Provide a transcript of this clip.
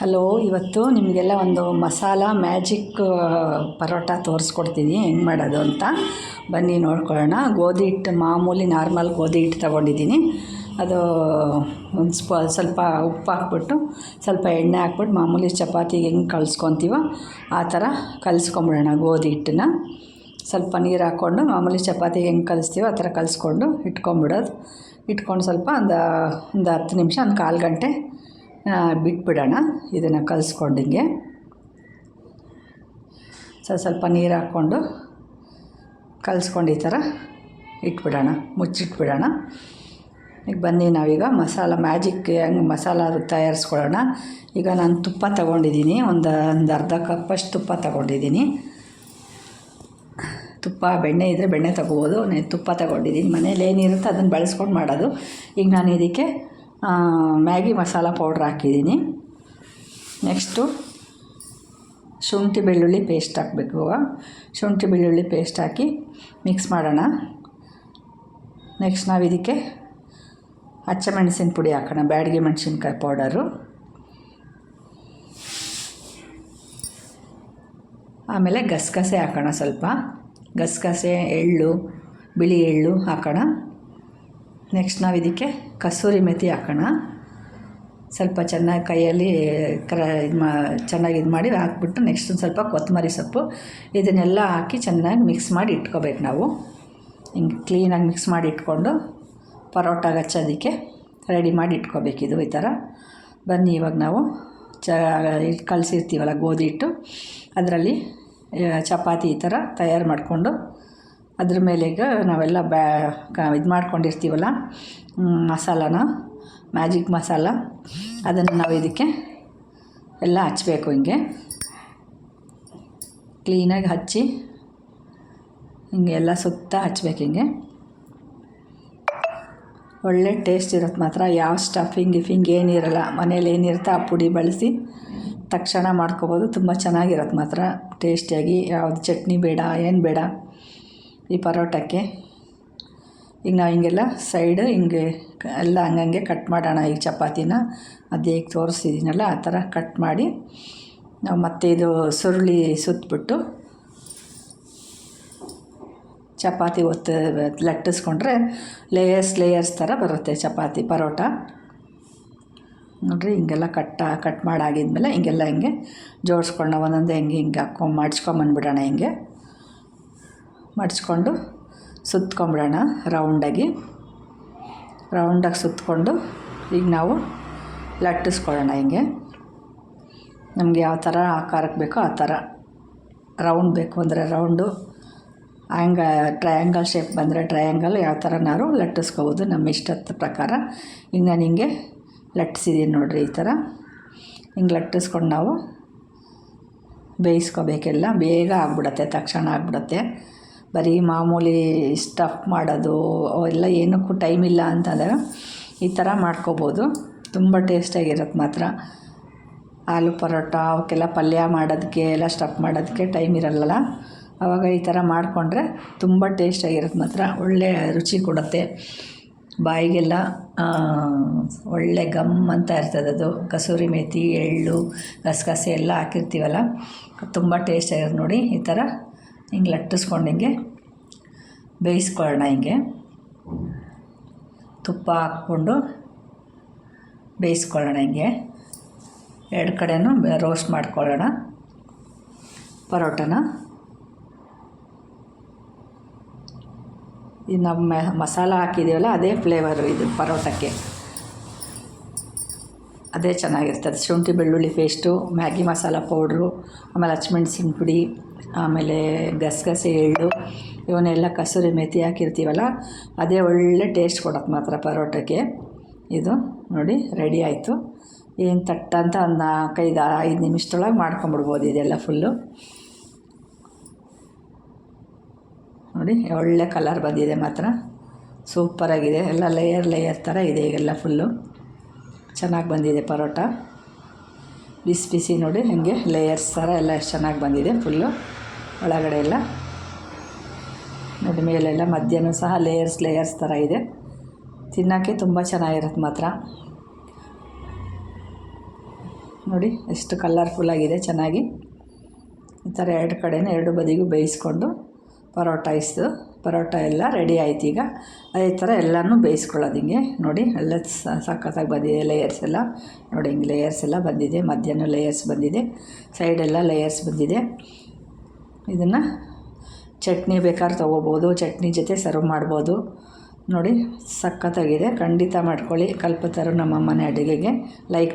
Hello, ಇವತ್ತು ನಿಮಗೆಲ್ಲ ಒಂದು ಮಸಾಲ ಮ್ಯಾಜಿಕ್ ಪರೋಟ ತೋರಿಸ್ಕೊಡ್ತೀನಿ. ಹೆಂಗೆ ಮಾಡೋದು ಅಂತ? ಬನ್ನಿ ನೋಡ್ಕೊಳ್ಳೋಣ. ಗೋಧಿ ಹಿಟ್ಟು ಮಾಮೂಲಿ ನಾರ್ಮಲ್ ಗೋಧಿ ಹಿಟ್ಟು ತೊಗೊಂಡಿದ್ದೀನಿ. ಅದು ಒಂದು ಸ್ಪ, ಸ್ವಲ್ಪ ಉಪ್ಪು ಹಾಕ್ಬಿಟ್ಟು, ಸ್ವಲ್ಪ ಎಣ್ಣೆ ಹಾಕ್ಬಿಟ್ಟು ಮಾಮೂಲಿ ಚಪಾತಿಗೆ ಹೆಂಗೆ ಕಲಿಸ್ಕೊತೀವೋ ಆ ಥರ ಕಲಿಸ್ಕೊಂಬಿಡೋಣ ಗೋಧಿ ಹಿಟ್ಟನ್ನ. ಸ್ವಲ್ಪ ನೀರು ಹಾಕ್ಕೊಂಡು ಮಾಮೂಲಿ ಚಪಾತಿಗೆ ಹೆಂಗೆ ಕಲಿಸ್ತೀವೋ ಆ ಥರ ಕಲಿಸ್ಕೊಂಡು ಇಟ್ಕೊಂಬಿಡೋದು. ಇಟ್ಕೊಂಡು ಸ್ವಲ್ಪ ಒಂದು ಒಂದು ಹತ್ತು ನಿಮಿಷ, ಒಂದು ಕಾಲು ಗಂಟೆ ಬಿಟ್ಬಿಡೋಣ. ಇದನ್ನು ಕಲಿಸ್ಕೊಂಡಿಂಗೆ. ಸ್ವಲ್ಪ ಸ್ವಲ್ಪ ನೀರು ಹಾಕ್ಕೊಂಡು ಕಲಿಸ್ಕೊಂಡು ಈ ಥರ ಇಟ್ಬಿಡೋಣ, ಮುಚ್ಚಿಟ್ಬಿಡೋಣ. ಈಗ ಬನ್ನಿ ನಾವೀಗ. ಮಸಾಲ, ಮ್ಯಾಜಿಕ್ ಹೆಂಗೆ ಮಸಾಲ ತಯಾರಿಸ್ಕೊಳ್ಳೋಣ. ಈಗ ನಾನು ತುಪ್ಪ ತಗೊಂಡಿದ್ದೀನಿ. ಒಂದು ಒಂದು ಅರ್ಧ ಕಪ್ಪಷ್ಟು ತುಪ್ಪ ತಗೊಂಡಿದ್ದೀನಿ. ತುಪ್ಪ, ಬೆಣ್ಣೆ ಇದ್ದರೆ ಬೆಣ್ಣೆ ತಗೋಬೋದು. ತುಪ್ಪ ತಗೊಂಡಿದ್ದೀನಿ. ಮನೇಲಿ ಏನಿರುತ್ತೆ ಅದನ್ನು ಬಳಸ್ಕೊಂಡು ಮಾಡೋದು. ಈಗ ನಾನು ಇದಕ್ಕೆ ಮ್ಯಾಗಿ ಮಸಾಲ ಪೌಡ್ರ್ ಹಾಕಿದ್ದೀನಿ. ನೆಕ್ಸ್ಟು ಶುಂಠಿ ಬೆಳ್ಳುಳ್ಳಿ ಪೇಸ್ಟ್ ಹಾಕಬೇಕು ಶುಂಠಿ ಬೆಳ್ಳುಳ್ಳಿ ಪೇಸ್ಟ್ ಹಾಕಿ ಮಿಕ್ಸ್ ಮಾಡೋಣ. ನೆಕ್ಸ್ಟ್ ನಾವು ಇದಕ್ಕೆ ಹಚ್ಚಮೆಣಸಿನ ಪುಡಿ ಹಾಕೋಣ, ಬ್ಯಾಡಿಗೆ ಮೆಣಸಿನ್ಕಾಯಿ ಪೌಡರು. ಆಮೇಲೆ ಗಸಗಸೆ ಹಾಕೋಣ ಸ್ವಲ್ಪ. ಗಸಗಸೆ, ಎಳ್ಳು, ಬಿಳಿ ಎಳ್ಳು ಹಾಕೋಣ. ನೆಕ್ಸ್ಟ್ ನಾವು ಇದಕ್ಕೆ ಕಸೂರಿ ಮೆಥಿ ಹಾಕೋಣ. ಸ್ವಲ್ಪ ಚೆನ್ನಾಗಿ ಕೈಯಲ್ಲಿ ಕರ ಇದು ಮಾ ಚೆನ್ನಾಗಿ ಇದು ಮಾಡಿ ಹಾಕ್ಬಿಟ್ಟು ನೆಕ್ಸ್ಟ್ ಒಂದು ಸ್ವಲ್ಪ ಕೊತ್ತಂಬರಿ ಸೊಪ್ಪು. ಇದನ್ನೆಲ್ಲ ಹಾಕಿ ಚೆನ್ನಾಗಿ ಮಿಕ್ಸ್ ಮಾಡಿ ಇಟ್ಕೋಬೇಕು ನಾವು. ಹಿಂಗೆ ಕ್ಲೀನಾಗಿ ಮಿಕ್ಸ್ ಮಾಡಿ ಇಟ್ಕೊಂಡು ಪರೋಟ ಹಚ್ಚೋದಕ್ಕೆ ರೆಡಿ ಮಾಡಿ ಇಟ್ಕೋಬೇಕಿದು ಈ ಥರ ಬನ್ನಿ ಇವಾಗ ನಾವು ಚ ಕಲಸಿರ್ತೀವಲ್ಲ ಗೋಧಿ ಹಿಟ್ಟು. ಅದರಲ್ಲಿ ಚಪಾತಿ ಈ ಥರ ತಯಾರು ಮಾಡಿಕೊಂಡು ಅದ್ರ ಮೇಲೆ ಈಗ ನಾವೆಲ್ಲ ಬ್ಯಾ, ಕ, ಇದು ಮಾಡ್ಕೊಂಡಿರ್ತೀವಲ್ಲ ಮಸಾಲಾನ, ಮ್ಯಾಜಿಕ್ ಮಸಾಲ, ಅದನ್ನು ನಾವು ಇದಕ್ಕೆ ಎಲ್ಲ ಹಚ್ಚಬೇಕು ಹಿಂಗೆ. ಕ್ಲೀನಾಗಿ ಹಚ್ಚಿ ಹಿಂಗೆ ಎಲ್ಲ ಸುತ್ತ ಹಚ್ಬೇಕು ಹಿಂಗೆ. ಒಳ್ಳೆ ಟೇಸ್ಟ್ ಇರುತ್ತೆ ಮಾತ್ರ, ಯಾವ ಸ್ಟಫಿಂಗ್, ಗಿಫಿಂಗ್ ಏನಿರಲ್ಲ ಮನೇಲಿ ಏನಿರುತ್ತೆ ಆ ಪುಡಿ ಬಳಸಿ ತಕ್ಷಣ ಮಾಡ್ಕೊಬೋದು, ತುಂಬ ಚೆನ್ನಾಗಿರುತ್ತೆ ಮಾತ್ರ, ಟೇಸ್ಟಿಯಾಗಿ, ಯಾವುದು ಚಟ್ನಿ ಬೇಡ, ಏನು ಬೇಡ. ಈ ಪರೋಟಕ್ಕೆ. ಈಗ ನಾವು ಹಿಂಗೆಲ್ಲ ಸೈಡ್ ಹಿಂಗೆ ಎಲ್ಲ ಹಂಗಂಗೆ ಕಟ್ ಮಾಡೋಣ ಈಗ ಚಪಾತಿನ. ಅದು ಈಗ ತೋರಿಸಿದ್ದೀನಲ್ಲ ಆ ಥರ ಕಟ್ ಮಾಡಿ ನಾವು ಮತ್ತೆ ಇದು ಸುರುಳಿ ಸುತ್ತಬಿಟ್ಟು ಚಪಾತಿ ಒತ್ತು ಲಟ್ಟಿಸ್ಕೊಂಡ್ರೆ ಲೇಯರ್ಸ್ ಲೇಯರ್ಸ್ ಥರ ಬರುತ್ತೆ ಚಪಾತಿ ಪರೋಟ. ನೋಡಿರಿ ಹಿಂಗೆಲ್ಲ ಕಟ್ಟ ಕಟ್ ಮಾಡಾಗಿದ್ಮೇಲೆ ಹಿಂಗೆಲ್ಲ ಹಿಂಗೆ ಜೋಡಿಸ್ಕೊಂಡು ಒಂದೊಂದೇ ಹಿಂಗೆ ಹಿಂಗೆ ಹಾಕ್ಕೊಂಡು ಮಾಡಿಸ್ಕೊಂಬಂದ್ಬಿಡೋಣ ಹಿಂಗೆ. ಮಡ್ಚ್ಕೊಂಡು ಸುತ್ಕೊಂಬಿಡೋಣ ರೌಂಡಾಗಿ ರೌಂಡಾಗಿ ಸುತ್ತಕೊಂಡು ಈಗ ನಾವು ಲಟ್ಟಿಸ್ಕೊಳ್ಳೋಣ ಹಿಂಗೆ. ನಮಗೆ ಯಾವ ಥರ ಆಕಾರಕ್ಕೆ ಬೇಕೋ ಆ ಥರ. ರೌಂಡ್ ಬೇಕು ಅಂದರೆ ರೌಂಡು ಆ್ಯಂಗ ಟ್ರಯಾಂಗಲ್ ಶೇಪ್ ಬಂದರೆ ಟ್ರಯಾಂಗಲ್ ಯಾವ ಥರ ನಾವು ಲಟ್ಟಿಸ್ಕೋಬೋದು ನಮ್ಮ ಇಷ್ಟದ ಪ್ರಕಾರ. ಈಗ ನಾನು ಹಿಂಗೆ ಲಟ್ಟಿಸಿದ್ದೀನಿ ನೋಡಿರಿ ಈ ಥರ. ಹಿಂಗೆ ಲಟ್ಟಿಸ್ಕೊಂಡು ನಾವು ಬೇಯಿಸ್ಕೋಬೇಕೆಲ್ಲ. ಬೇಗ ಆಗ್ಬಿಡತ್ತೆ, ತಕ್ಷಣ ಆಗ್ಬಿಡತ್ತೆ. ಬರೀ ಮಾಮೂಲಿ ಸ್ಟಫ್ ಮಾಡೋದು, ಅವೆಲ್ಲ ಏನಕ್ಕೂ ಟೈಮ್ ಇಲ್ಲ ಅಂತಂದಾಗ ಈ ಥರ ಮಾಡ್ಕೋಬೋದು. ತುಂಬ ಟೇಸ್ಟಾಗಿರುತ್ತೆ ಮಾತ್ರ. ಆಲೂ ಪರೋಟ, ಅವಕ್ಕೆಲ್ಲ ಪಲ್ಯ ಮಾಡೋದಕ್ಕೆ, ಎಲ್ಲ ಸ್ಟಫ್ ಮಾಡೋದಕ್ಕೆ ಟೈಮ್ ಇರಲ್ಲ ಆವಾಗ ಈ ಥರ ಮಾಡಿಕೊಂಡ್ರೆ ತುಂಬ ಟೇಸ್ಟಾಗಿರುತ್ತೆ ಮಾತ್ರ. ಒಳ್ಳೆ ರುಚಿ ಕೊಡುತ್ತೆ. ಬಾಯಿಗೆಲ್ಲ ಒಳ್ಳೆ ಗಮ್ ಅಂತ ಇರ್ತದೆ ಅದು. ಕಸೂರಿ ಮೇಥಿ ಎಳ್ಳು, ಗಸಗಸೆ ಎಲ್ಲ ಹಾಕಿರ್ತೀವಲ್ಲ ತುಂಬ ಟೇಸ್ಟಾಗಿರುತ್ತೆ ನೋಡಿ ಈ ಥರ. ಹಿಂಗೆ ಲಟ್ಟಿಸ್ಕೊಂಡು ಹಿಂಗೆ ಬೇಯಿಸ್ಕೊಳ್ಳೋಣ ಹಿಂಗೆ. ತುಪ್ಪ ಹಾಕ್ಕೊಂಡು ಬೇಯಿಸ್ಕೊಳ್ಳೋಣ ಹಿಂಗೆ. ಎರಡು ಕಡೆನೂ ರೋಸ್ಟ್ ಮಾಡ್ಕೊಳ್ಳೋಣ. ಪರೋಟನ. ಇದು ನಮ್ಮ ಮಸಾಲ ಹಾಕಿದ್ದೀವಲ್ಲ, ಅದೇ ಫ್ಲೇವರು ಇದು ಪರೋಟಕ್ಕೆ. ಅದೇ ಚೆನ್ನಾಗಿರ್ತದೆ. ಶುಂಠಿ, ಬೆಳ್ಳುಳ್ಳಿ ಪೇಸ್ಟು ಮ್ಯಾಗಿ ಮಸಾಲ ಪೌಡ್ರು ಆಮೇಲೆ ಹಚ್ಮೆಣ್ಸಿನ ಪುಡಿ ಆಮೇಲೆ ಗಸಗಸೆ ಎಳ್ಳು, ಇವನ್ನೆಲ್ಲ ಕಸೂರಿ ಮೆಥಿ ಹಾಕಿರ್ತೀವಲ್ಲ, ಅದೇ ಒಳ್ಳೆ ಟೇಸ್ಟ್ ಕೊಡತ್ತೆ ಮಾತ್ರ ಪರೋಟಕ್ಕೆ. ಇದು ನೋಡಿ ರೆಡಿ ಆಯಿತು. ಏನು ತಟ್ಟ ಅಂತ ಒಂದು ನಾಲ್ಕೈದು, ಐದು ನಿಮಿಷದೊಳಗೆ ಮಾಡ್ಕೊಂಬಿಡ್ಬೋದು ಇದೆಲ್ಲ ಫುಲ್ಲು ನೋಡಿ, ಒಳ್ಳೆ ಕಲರ್ ಬಂದಿದೆ ಮಾತ್ರ. ಸೂಪರಾಗಿದೆ ಎಲ್ಲ ಲೇಯರ್ ಲೇಯರ್ ಥರ ಇದೆ ಈಗೆಲ್ಲ ಫುಲ್ಲು ಚೆನ್ನಾಗಿ ಬಂದಿದೆ ಪರೋಟ. ಬಿಸಿ ಬಿಸಿ ನೋಡಿ ಹಾಗೆ ಲೇಯರ್ಸ್ ಥರ ಎಲ್ಲ ಎಷ್ಟು ಚೆನ್ನಾಗಿ ಬಂದಿದೆ ಫುಲ್ಲು ಒಳಗಡೆ ಎಲ್ಲ. ನೋಡಿ ಮೇಲೆಲ್ಲ ಮಧ್ಯಾಹ್ನ ಸಹ ಲೇಯರ್ಸ್ ಲೇಯರ್ಸ್ ಥರ ಇದೆ. ತಿನ್ನೋಕ್ಕೆ ತುಂಬ ಚೆನ್ನಾಗಿರುತ್ತೆ ಮಾತ್ರ. ನೋಡಿ ಎಷ್ಟು ಕಲರ್ಫುಲ್ಲಾಗಿದೆ ಚೆನ್ನಾಗಿ. ಈ ಥರ ಎರಡು ಕಡೆನೇ ಎರಡು ಬದಿಗೂ ಬೇಯಿಸ್ಕೊಂಡು ಪರೋಟ ಇಸ್ದು ಪರೋಟ ಎಲ್ಲ ರೆಡಿ ಆಯ್ತು ಈಗ. ಅದೇ ಥರ ಎಲ್ಲನೂ ಬೇಯಿಸ್ಕೊಳ್ಳೋದು ಹಿಂಗೆ. ನೋಡಿ ಎಲ್ಲ ಸಖತ್ತಾಗಿ ಬಂದಿದೆ ಲೇಯರ್ಸ್ ಎಲ್ಲ. ನೋಡಿ, ಹಿಂಗೆ ಲೇಯರ್ಸ್ ಎಲ್ಲ ಬಂದಿದೆ. ಮಧ್ಯಾಹ್ನ ಲೇಯರ್ಸ್ ಬಂದಿದೆ. ಸೈಡೆಲ್ಲ ಲೇಯರ್ಸ್ ಬಂದಿದೆ. ಇದನ್ನು ಚಟ್ನಿ ಬೇಕಾದ್ರೆ ತೊಗೋಬೋದು. ಚಟ್ನಿ ಜೊತೆ ಸರ್ವ್ ಮಾಡ್ಬೋದು. ನೋಡಿ, ಸಖತ್ತಾಗಿದೆ. ಖಂಡಿತ ಮಾಡ್ಕೊಳ್ಳಿ. ಕಲ್ಪತರು ನಮ್ಮ ಮನೆ ಅಡುಗೆಗೆ. ಲೈಕ್